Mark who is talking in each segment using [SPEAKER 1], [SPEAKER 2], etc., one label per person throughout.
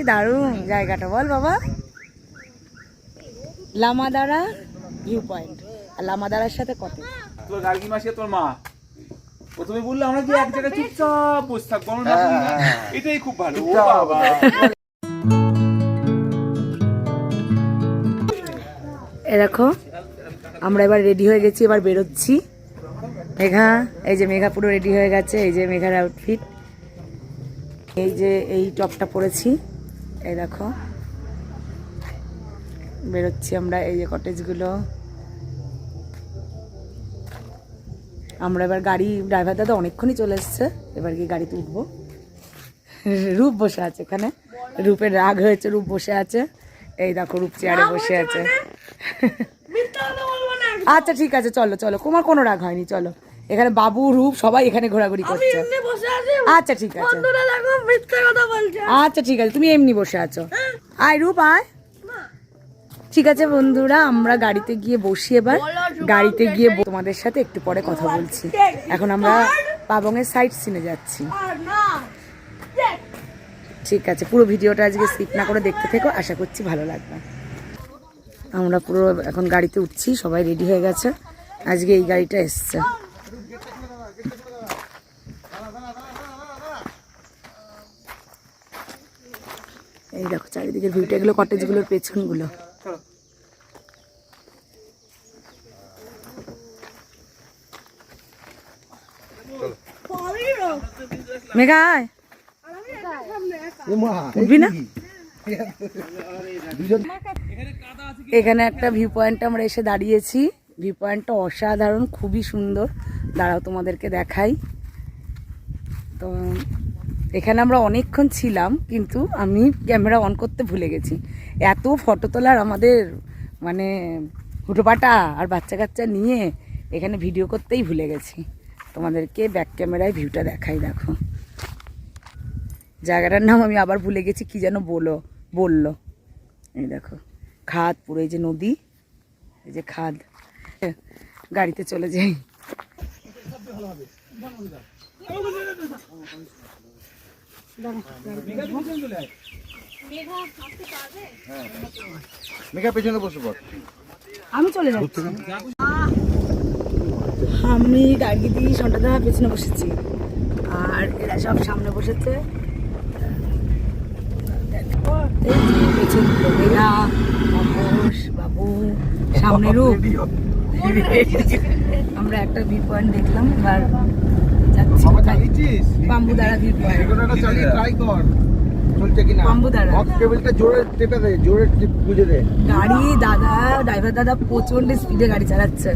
[SPEAKER 1] কি দারুণ জায়গাটা বল বাবা। লামাদারা ভিউ পয়েন্ট আর লামাদারার সাথে কত?
[SPEAKER 2] তোর গার্গি মাসি তোর মা। প্রথমে বললে আমরা যে এক জায়গায় চুপচাপ বসে থাকব। না। এটাই খুব ভালো ও বাবা।
[SPEAKER 1] এ দেখো আমরা এবার রেডি হয়ে গেছি এবার বেরোচ্ছি। মেঘা এই যে মেঘা পুরো রেডি হয়ে গেছে এই যে মেঘার আউটফিট এই যে এই টপটা পরেছি। এই দেখো। বেরোচ্ছি আমরা এই যে কটেজগুলো আমরা এবার গাড়ি ড্রাইভার দাদা অনেকক্ষণই চলে এসছে এবার গিয়ে গাড়িতে উঠবো। রূপ বসে আছে এখানে রূপের রাগ হয়েছে রূপ বসে আছে। এই দেখো রূপ চেয়ারে বসে আছে। আচ্ছা ঠিক আছে চলো চলো। তোমার কোনো রাগ হয়নি চলো। এখানে বাবু রূপ সবাই এখানে ঘোরাঘুরি করছে। আচ্ছা ঠিক আছে। আচ্ছা ঠিক আছে। তুমি এমনি বসে আছো। আয় রূপ আয়। ঠিক আছে বন্ধুরা আমরা গাড়িতে গিয়ে বসি এবার। গাড়িতে গিয়ে তোমাদের সাথে একটু পরে কথা বলছি। এখন আমরা পাবংয়ের সাইড সিনে যাচ্ছি। ঠিক আছে পুরো ভিডিওটা আজকে স্কিপ না করে দেখতে থেকো। আশা করছি ভালো লাগবে। আমরা পুরো এখন গাড়িতে উঠছি সবাই রেডি হয়ে গেছে। আজকে এই গাড়িটা এসছে। এই দেখো, চারিদিকের ভিউটা এগুলো কটেজগুলোর পেছনগুলো। মেঘা, আয়। উঠবি না? এখানে একটা ভিউ পয়েন্ট আমরা এসে দাঁড়িয়েছি। ভিউ পয়েন্টটা অসাধারণ, খুবই সুন্দর। দাঁড়াও তোমাদেরকে দেখাই। তো এখানে আমরা অনেকক্ষণ ছিলাম, কিন্তু আমি ক্যামেরা অন করতে ভুলে গেছি। এত ফটো তোলার আমাদের মানে হুটোপাটা আর বাচ্চা কাচ্চা নিয়ে এখানে ভিডিও করতেই ভুলে গেছি। তোমাদেরকে ব্যাক ক্যামেরায় ভিউটা দেখাই, দেখো। জায়গাটার নাম আমি আবার ভুলে গেছি, কি যেন বলো, বলল। এই দেখো, খাদ পুরো, এই যে নদী, এই যে খাদ। গাড়িতে চলে যাই।
[SPEAKER 3] মেঘা পেছনে বসে পড়
[SPEAKER 1] আমি চলে যাচ্ছি। আমি গাড়ি দিয়ে সন্টাদা পেছনে বসেছি। আর এরা সব সামনে বসেছে। বাবু সামনে রূপ। আমরা একটা ভিউ পয়েন্ট দেখলাম এবার যাচ্ছি কোথায়? পাম্বুদারা ভিউ পয়েন্ট
[SPEAKER 3] এগোনাটা চালিয়ে ট্রাই কর। চলছে কিনা?
[SPEAKER 1] পাম্বুদারা
[SPEAKER 3] অফ টেবিলটা জোরে টেপে দে জোরে বুঝে দে।
[SPEAKER 1] গাড়ি দাদা ড্রাইভার দাদা প্রচণ্ড স্পিডে গাড়ি চালাচ্ছে।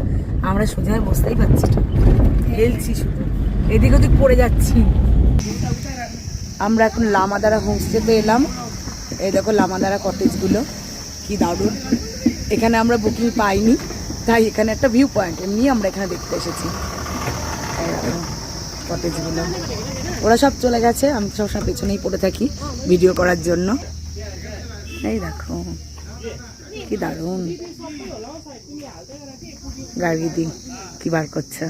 [SPEAKER 1] আমরা সোজা হয়ে বসতেই পারছি না। হেলছি শুধু। এদিক ওদিক পড়ে যাচ্ছি। আমরা এখন লামাদারা হোমস্টেতে এলাম। এই দেখো লামাদারা কটেজগুলো কি দারুণ। এখানে আমরা বুকিং পাইনি। তাই এখানে একটা ভিউ পয়েন্ট এমনি আমরা এখানে দেখতে এসেছি। কটেজগুলো ওরা সব চলে গেছে, আমি সবসময় পেছনেই পড়ে থাকি ভিডিও করার জন্য। এই দেখো, কি দারুণ। গাড়ি দি কি বার করছে।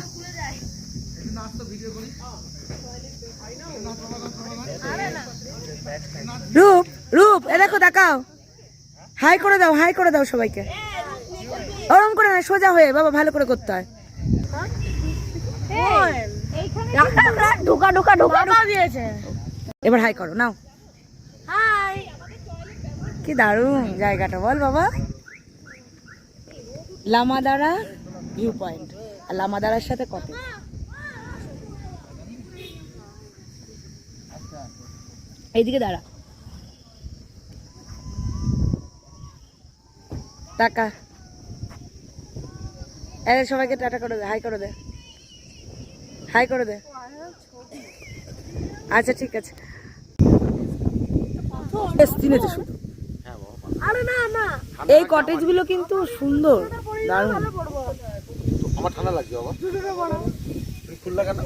[SPEAKER 1] রূপ রূপ, এ দেখো, দেখাও। হাই করে দাও, হাই করে দাও সবাইকে। ওরম করে না, সোজা হয়ে, বাবা, ভালো করে করতে হয়।
[SPEAKER 4] ঢোকা ঢোকা ঢোকা দিয়েছে।
[SPEAKER 1] এবার হাই করো নাও।
[SPEAKER 4] হাই।
[SPEAKER 1] কি দারুণ জায়গাটা বল বাবা। লামাদারা ভিউ পয়েন্ট। আর লামাদারার সাথে কত? এইদিকে দাঁড়া। টাকা। সবাইকে টাটা করে দে হাই করে দে। হাই করে দে। আচ্ছা ঠিক আছে। চিনেছে শুধু।
[SPEAKER 4] আরে না না।
[SPEAKER 1] এই কটেজগুলো কিন্তু সুন্দর। দারুণ।
[SPEAKER 3] আমার ঠান্ডা লাগছে বাবা। খুললা কেন?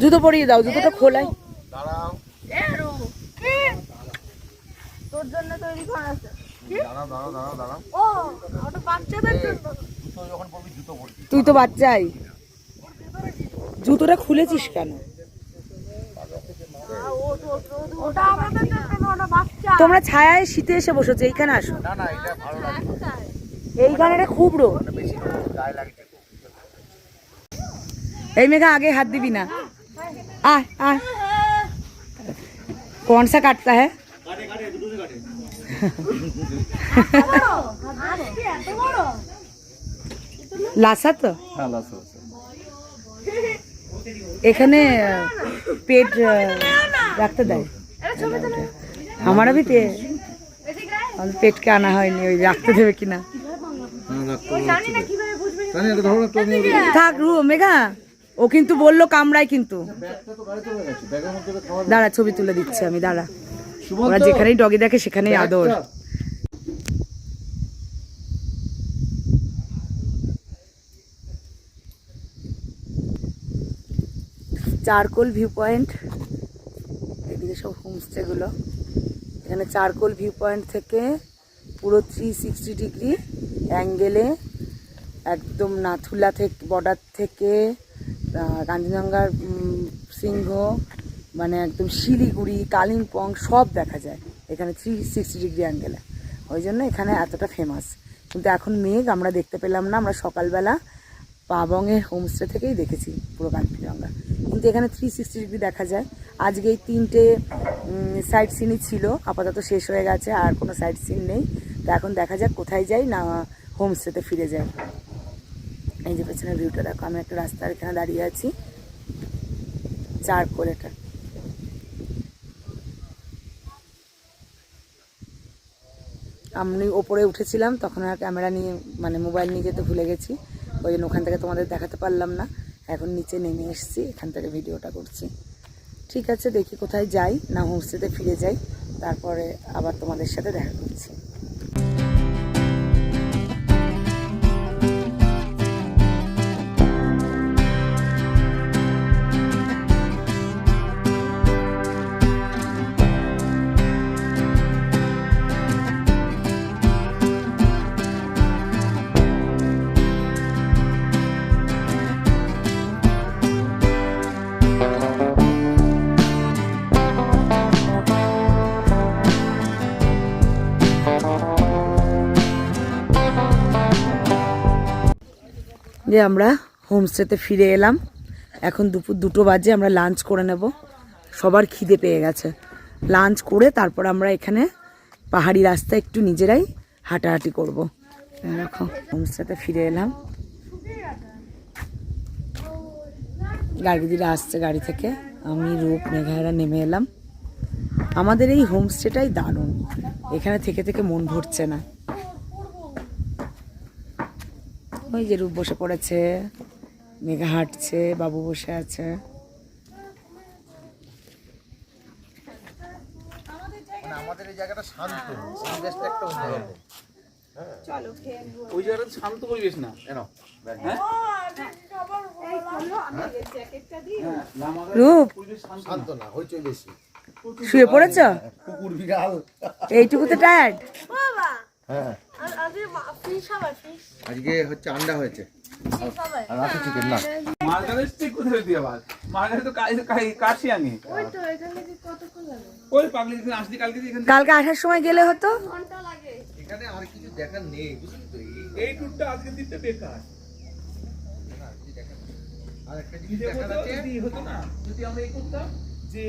[SPEAKER 1] জুতো পরিয়ে দাও জুতোটা খোলাই।
[SPEAKER 3] দাঁড়াও।
[SPEAKER 4] তোর জন্য তৈরি করা আছে।
[SPEAKER 3] দাঁড়াও দাঁড়াও দাঁড়াও দাঁড়াও।
[SPEAKER 4] ওটা বাচ্চাদের জন্য।
[SPEAKER 3] জুতো জুতো
[SPEAKER 1] তুই তো বাচ্চাই। জুতোটা খুলেছিস কেন
[SPEAKER 4] ওটা আমাদের জন্য না, ওটা বাচ্চা
[SPEAKER 1] তোমরা ছায়ায় শীতে এসে বসেছো এইখানে আসো
[SPEAKER 3] না না এটা ভালো লাগে
[SPEAKER 4] একটাই।
[SPEAKER 1] এইখানে রে খুব রোদ
[SPEAKER 3] মানে বেশি গায়ে লাগছে
[SPEAKER 1] এই মেঘা আগে हाथ দিবি না আয় আয় कौन सा काटता है
[SPEAKER 4] আজকে এত বড়
[SPEAKER 2] হ্যাঁ
[SPEAKER 1] এখানে পেট রাখতে দেয়। আমার আমি পেটকে আনা হয়নি ওই রাখতে দেবে কিনা।
[SPEAKER 4] ওই জানি না কীভাবে বুঝবি।
[SPEAKER 1] থাক রু মেঘা ও কিন্তু বলল কামড়ায় কিন্তু। দাঁড়া ছবি তুলে দিচ্ছি আমি দাঁড়া। ওরা যেখানেই ডগি দেখে সেখানেই আদর। চারকোল ভিউ পয়েন্ট এদিকে সব হোমস্টেগুলো এখানে চারকোল ভিউ পয়েন্ট থেকে পুরো থ্রি সিক্সটি ডিগ্রি অ্যাঙ্গেলে একদম নাথুলা থেকে বর্ডার থেকে কাঞ্চনজঙ্ঘার সিংহ মানে একদম শিলিগুড়ি, কালিম্পং সব দেখা যায় এখানে থ্রি সিক্সটি ডিগ্রি অ্যাঙ্গেলে ওই জন্য এখানে এতটা ফেমাস কিন্তু এখন মেঘ আমরা দেখতে পেলাম না, আমরা সকালবেলা পাবংয়ের হোমস্টে থেকেই দেখেছি পুরো কাঞ্চনজঙ্ঘা। কিন্তু এখানে থ্রি সিক্সটি ডিগ্রি দেখা যায়। আজকে এই তিনটে সাইড সিনই ছিল। আপাতত শেষ হয়ে গেছে, আর কোনো সাইড সিন নেই। তো এখন দেখা যাক কোথায় যাই না হোমস্টেতে ফিরে যাই। এই যে পেছনের ভিউটা দেখো, আমি একটা রাস্তার এখানে দাঁড়িয়ে আছি। চারকোল এটা। আমি ওপরে উঠেছিলাম, তখন আর ক্যামেরা নিয়ে মানে মোবাইল নিয়ে যেতে ভুলে গেছি। ওই জন্য ওখান থেকে তোমাদের দেখাতে পারলাম না। এখন নিচে নেমে এসেছি, এখান থেকে ভিডিওটা করছি। ঠিক আছে, দেখি কোথায় যাই, না হোমস্টেতে ফিরে যাই, তারপরে আবার তোমাদের সাথে দেখা করছি। যে আমরা হোমস্টেতে ফিরে এলাম। এখন দুপুর দুটো বাজে, আমরা লাঞ্চ করে নেব। সবার খিদে পেয়ে গেছে। লাঞ্চ করে তারপর আমরা এখানে পাহাড়ি রাস্তা একটু নিজেরাই হাঁটাহাঁটি করব। দেখো হোমস্টেতে ফিরে এলাম। গাড়ি দিলে আসছে গাড়ি থেকে। আমি, রূপ মেঘায়রা নেমে এলাম। আমাদের এই হোমস্টেটাই দারুণ। এখানে থেকে থেকে মন ভরছে না। ওই যে রূপ বসে পড়েছে মেঘা হাঁটছে বাবু বসে আছে।
[SPEAKER 3] মানে আমাদের এই জায়গাটা শান্ত পরিবেশটা একটা অন্যরকম।
[SPEAKER 2] ওই জায়গাটা শান্ত পরিবেশ না।
[SPEAKER 3] কেন
[SPEAKER 2] হ্যাঁ? হ্যাঁ? লামাগার
[SPEAKER 1] রূপ!
[SPEAKER 2] শান্ত না।
[SPEAKER 3] হইচই বেশি
[SPEAKER 1] শুয়ে পড়েছ?
[SPEAKER 3] কুকুর বিড়াল।
[SPEAKER 1] এইটুকুতে টায়ার্ড
[SPEAKER 4] বাবা!
[SPEAKER 3] হ্যাঁ।
[SPEAKER 4] আজকে
[SPEAKER 3] হচ্ছে আন্ডা হয়েছে।
[SPEAKER 4] ফিশ হবে।
[SPEAKER 3] আর রাখি চিকেন না।
[SPEAKER 2] মার্গারেট স্টিক কোথায় দিয়ে আবার? মার্গারেট তো কাই কাই কাশি আনি
[SPEAKER 4] ওই তো এখান থেকে কতক্ষণ লাগে?
[SPEAKER 2] ওই পাগলি এখানে আসলি কালকে এখান
[SPEAKER 1] কালকে আসার সময় গেলে হতো?
[SPEAKER 4] ঘণ্টা লাগে।
[SPEAKER 3] এখানে আর কিছু দেখার নেই বুঝলি তো? এই-
[SPEAKER 2] আজকে দিতে বেকার।
[SPEAKER 3] আর একটা জিনিস দেখার
[SPEAKER 2] হতো
[SPEAKER 3] আছে?
[SPEAKER 2] হতো না যদি আমরা এই করতাম যে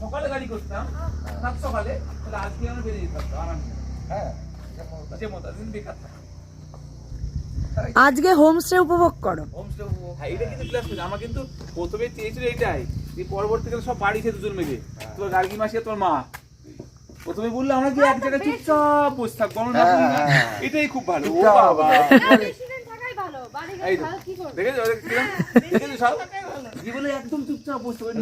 [SPEAKER 2] সকালে গাড়ি করতাম সকালে তাহলে আজকে আমরা বেরিয়ে যেতে পারতাম আরামে
[SPEAKER 3] হ্যাঁ।
[SPEAKER 2] যে মতো বেকার থাকা
[SPEAKER 1] আজকে হোমস্টে উপভোগ করো।
[SPEAKER 3] হোমস্টে
[SPEAKER 2] হ্যাঁ এটা কিন্তু প্লাস পয়েন্ট আমার কিন্তু প্রথমে চেয়েছিল এইটাই যে পরবর্তীকালে সব দুজন মিলে। তোর গার্গি মাসি তোর মা। প্রথমে বলল আমরা কি এক জায়গায় চুপচাপ বসে থাকব আমরা
[SPEAKER 3] হ্যাঁ। হ্যাঁ, হ্যাঁ।
[SPEAKER 2] এটাই খুব ভালো। ও বাবা। জীবনে একদম চুপচাপ বসতে হবে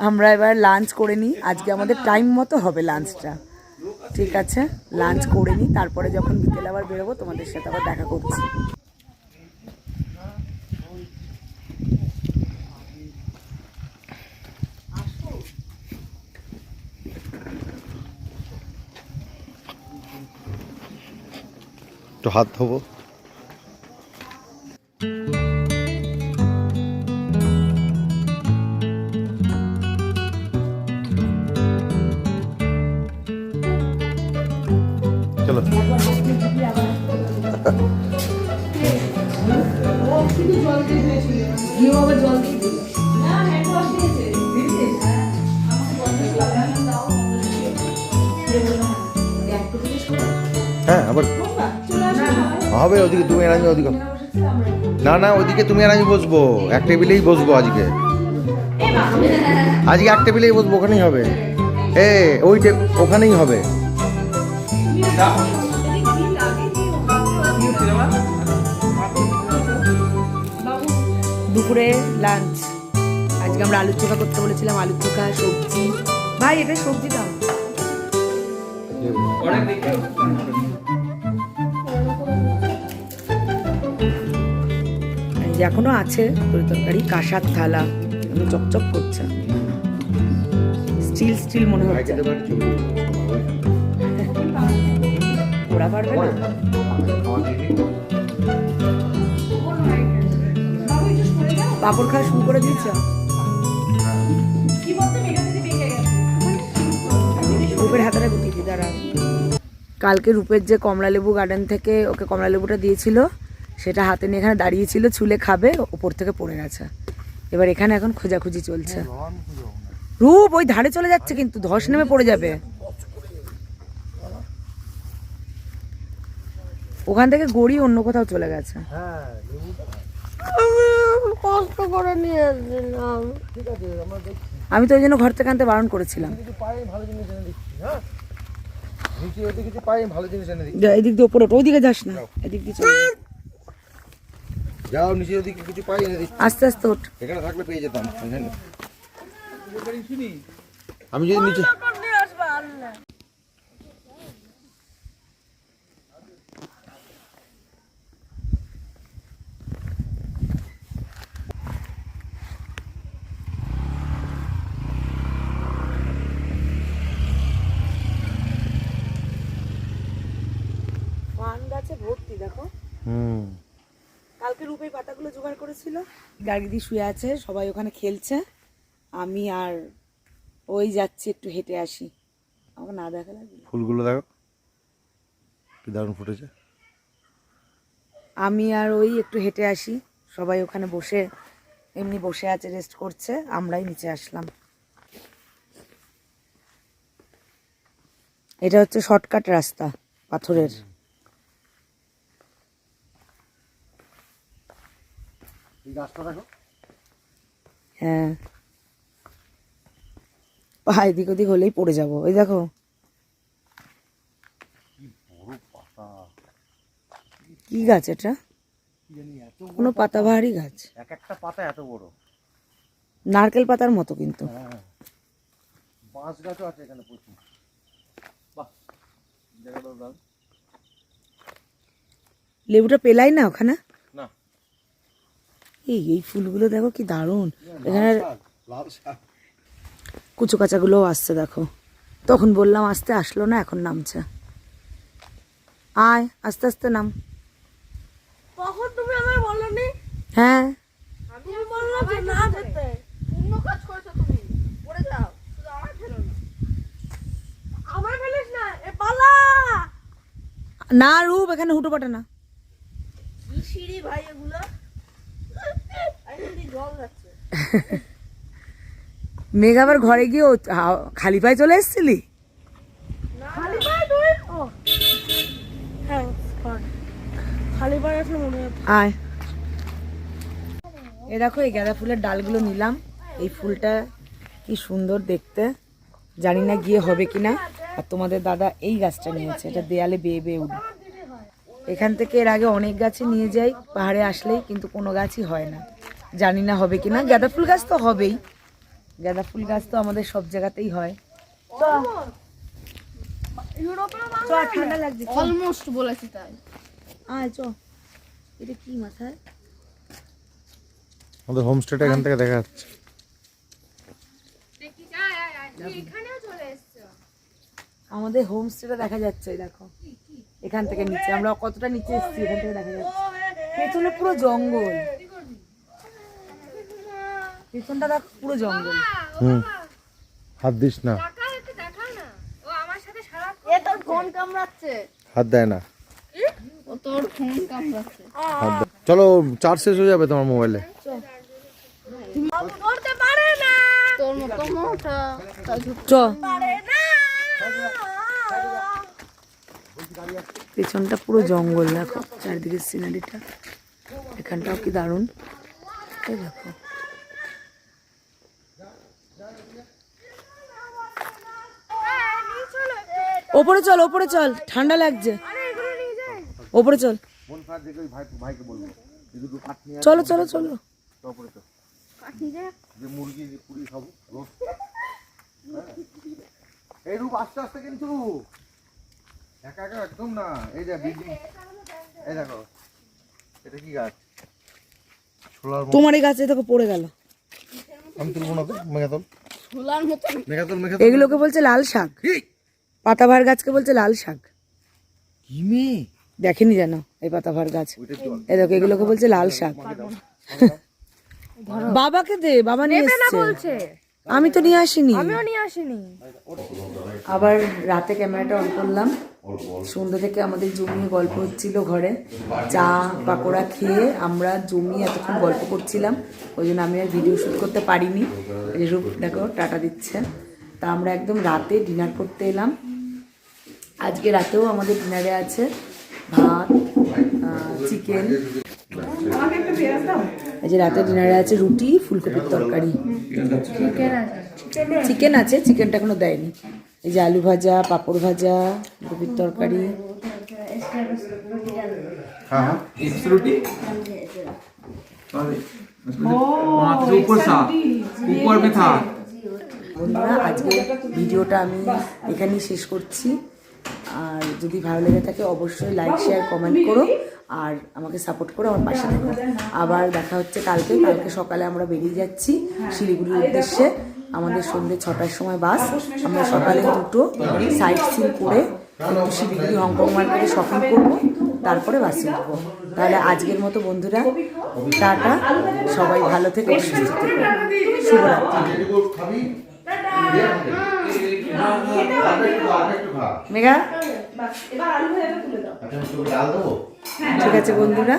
[SPEAKER 1] আমরা এবার লাঞ্চ করে নিই। আজকে আমাদের টাইম মতো হবে লাঞ্চটা ঠিক আছে? লাঞ্চ করে নিই, তারপরে যখন বিকেলে আবার বেরোবো, তোমাদের সাথে আবার দেখা করছি।
[SPEAKER 3] হাত ধোবো। হ্যাঁ। আবার হবে ওদিকে তুমি আর আমি ওদিকে। না না ওদিকে তুমি আর আমি বসবো। এক টেবিলেই বসবো আজকে। আজকে এক টেবিলেই বসবো ওখানেই হবে। এ ওই ওখানেই হবে।
[SPEAKER 1] দুপুরে লাঞ্চ আজকে আমরা আলু চোখা করতে বলেছিলাম আলু চোখা, সবজি। ভাই, এটা সবজি দাও। এখনও আছে তরি তরকারি, কাঁসার থালা। চকচক করছে। স্টিল স্টিল মনে হচ্ছে। ওরা পারবে না? পাপড় খাওয়া শুরু করে দিয়েছ? রূপের হাতাটা দাঁড়া কালকে রূপের যে কমলালেবু গার্ডেন থেকে ওকে কমলালেবুটা দিয়েছিল, সেটা হাতে নিয়ে এখানে দাঁড়িয়েছিল, ছুলে খাবে, ওপর থেকে পড়ে গেছে। এবার এখানে এখন খোঁজাখুঁজি চলছে। রূপ, ওই ধারে চলে যাচ্ছে কিন্তু, ধস নেমে পড়ে যাবে। ওখান থেকে গড়ি অন্য কোথাও চলে গেছে।
[SPEAKER 4] কষ্ট করে নিয়ে আসছিলাম
[SPEAKER 1] আমি তো ওই জন্য ঘর থেকে আনতে বারণ করেছিলাম।
[SPEAKER 3] কিছু পাই ভালো জিনিস এনে দিচ্ছি হ্যাঁ? নিচে ওদিকে কিছু পাই ভালো জিনিস এনে দিচ্ছি।
[SPEAKER 1] যা, এদিক দিয়ে ওপরে ওইদিকে যাস না। এদিক দিয়ে চলে যা।
[SPEAKER 3] যাও নিচে ওদিকে কিছু পাই এনে দিচ্ছি।
[SPEAKER 1] আস্তে আস্তে ওঠ।
[SPEAKER 3] এখানে থাকলে পেয়ে যেতাম আমি যদি নিচে
[SPEAKER 1] গাছে ভর্তি দেখো।
[SPEAKER 3] হুম।
[SPEAKER 1] কালকে রূপে পাতাগুলো জোগাড় করেছিল। গাড়িদি শুয়ে আছে সবাই ওখানে খেলছে। আমি আর ওই যাচ্ছি একটু হেঁটে আসি। আমাকে না দেখা লাগবে
[SPEAKER 3] ফুলগুলো দেখো। কি দারুণ ফুটেছে।
[SPEAKER 1] আমি আর ওই একটু হেঁটে আসি। সবাই ওখানে বসে এমনি বসে আছে রেস্ট করছে। আমরাই নিচে আসলাম। এটা হচ্ছে শর্টকাট রাস্তা পাথরের।
[SPEAKER 3] এই গাছটা দেখো।
[SPEAKER 1] হ্যাঁ। পা এদিক ওদিক হলেই পড়ে যাব। ওই দেখো। কি গাছ এটা? কোনো পাতাবাহারি গাছ?
[SPEAKER 3] এক একটা পাতা এত বড়।
[SPEAKER 1] নারকেল পাতার মতো কিন্তু।
[SPEAKER 3] হ্যাঁ। বাঁশ গাছও আছে এখানে প্রচুর।
[SPEAKER 1] লেবুটা পেলাই না ওখানে? এই এই ফুলগুলো দেখো কি দারুণ। এখানে
[SPEAKER 3] লাল শাক
[SPEAKER 1] কুচো আসছে দেখো। তখন বললাম আসতে আসলো না এখন নামছে। আয় আস্তে আস্তে নাম। হ্যাঁ।
[SPEAKER 4] তুমি বললে যে না যেতে। অন্য কাজ করেছ তুমি। পড়ে যাও। শুধু আমার ফেলো না। আমার ফেলিস না? এ পালা!
[SPEAKER 1] না রূপ এখানে হুটো পাটে না
[SPEAKER 4] ভাই এগুলো এখান দিয়ে জল যাচ্ছে
[SPEAKER 1] মেঘ আবার ঘরে গিয়ে খালি পায়ে চলে এসেছিলি? আয়। এ দেখো এই গাঁদা ফুলের ডালগুলো নিলাম। এই ফুলটা কি সুন্দর দেখতে। জানি না গিয়ে হবে কিনা। আর তোমাদের দাদা এই গাছটা নিয়েছে এটা দেয়ালে বেয়ে বেয়ে উঠবে এখান থেকে এর আগে অনেক গাছে নিয়ে যাই পাহাড়ে আসলেই কিন্তু কোনো গাছই হয় না। জানি না হবে কিনা। গাঁদা ফুল গাছ তো হবেই। গাঁদা ফুল গাছ তো আমাদের সব জায়গাতেই হয়। চ, ঠান্ডা লাগছে
[SPEAKER 4] অলমোস্ট বলেছি তাই।
[SPEAKER 1] আয় চ এটা কি মাথায়?
[SPEAKER 3] আমাদের হোমস্টেটা এখান থেকে দেখা যাচ্ছে।
[SPEAKER 1] আমাদের হোমস্টেটা দেখা যাচ্ছে দেখো। এখান থেকে নিচে। আমরা কতটা নিচে এসেছি এখান থেকে দেখা যাচ্ছে। পেছনে পুরো জঙ্গল। পেছনটা দেখো পুরো জঙ্গল।
[SPEAKER 3] হুম। হাত দিস না। হাত দেয় না। চলো চার্জ শেষ হয়ে যাবে তোমার মোবাইলে।
[SPEAKER 1] পেছনটা পুরো জঙ্গল দেখো। চারিদিকে সিনারিটা এখানটাও কি দারুণ। দেখো। ওপরে চল ওপরে চল। ঠান্ডা লাগছে। ওপরে চল। চলো চলো চলো।
[SPEAKER 3] মুরগি পুরি এই রূপ আস্তে আস্তে কিন্তু একা একা একদম না এই যে এই দেখো এটা কি গাছ
[SPEAKER 1] তোমার এই গাছে দেখো পড়ে গেল।
[SPEAKER 3] আমি তুলবো না তো মেঘাতল।
[SPEAKER 1] এগুলোকে বলছে লাল শাক। পাতাভার গাছকে বলছে লাল শাক।
[SPEAKER 3] কি
[SPEAKER 1] দেখেনি জানো এই পাতাভার গাছ।
[SPEAKER 3] জল।
[SPEAKER 1] দেখো এগুলোকে বলছে লাল শাক। বাবাকে দে বাবা নিয়ে এসছে। আমি তো নিয়ে আসিনি।
[SPEAKER 4] নিয়ে আসিনি।
[SPEAKER 1] আবার রাতে ক্যামেরাটা অন করলাম। সন্ধ্যা থেকে আমাদের জমিয়ে গল্প হচ্ছিল ঘরে। চা পাকোড়া খেয়ে আমরা জমিয়ে এতক্ষণ গল্প করছিলাম। ওই জন্য আমি আর ভিডিও শ্যুট করতে পারিনি। এই রূপ দেখো টাটা দিচ্ছে। তা আমরা একদম রাতে ডিনার করতে এলাম। আজকে রাতেও আমাদের ডিনারে আছে ভাত চিকেন। আজকে রাতে ডিনারে আছে রুটি ফুলকপির তরকারি। চিকেন আছে চিকেনটা এখনও দেয়নি। এই যে আলু ভাজা পাঁপড় ভাজা কপির তরকারি।
[SPEAKER 3] হ্যাঁ, হ্যাঁ।
[SPEAKER 1] আজকে ভিডিওটা আমি এখানেই শেষ করছি। আর যদি ভালো লেগে থাকে, অবশ্যই লাইক শেয়ার কমেন্ট করো আর আমাকে সাপোর্ট করো আমার পাশে থাকো। আবার দেখা হচ্ছে কালকে। কালকে সকালে আমরা বেরিয়ে যাচ্ছি শিলিগুড়ির উদ্দেশ্যে। আমাদের সন্ধ্যে ছটার সময় বাস। আমরা সকালে দুটো সাইট সিন করে একটু শিলিগুড়ি, হংকং মার্কেটে শপিং করব। তারপরে বাসে উঠবো। তাহলে আজকের মতো বন্ধুরা, টাটা। সবাই ভালো থেকে, সুস্থ শুভরাত্রি। মেঘা?
[SPEAKER 3] আচ্ছা
[SPEAKER 1] ঠিক আছে বন্ধুরা।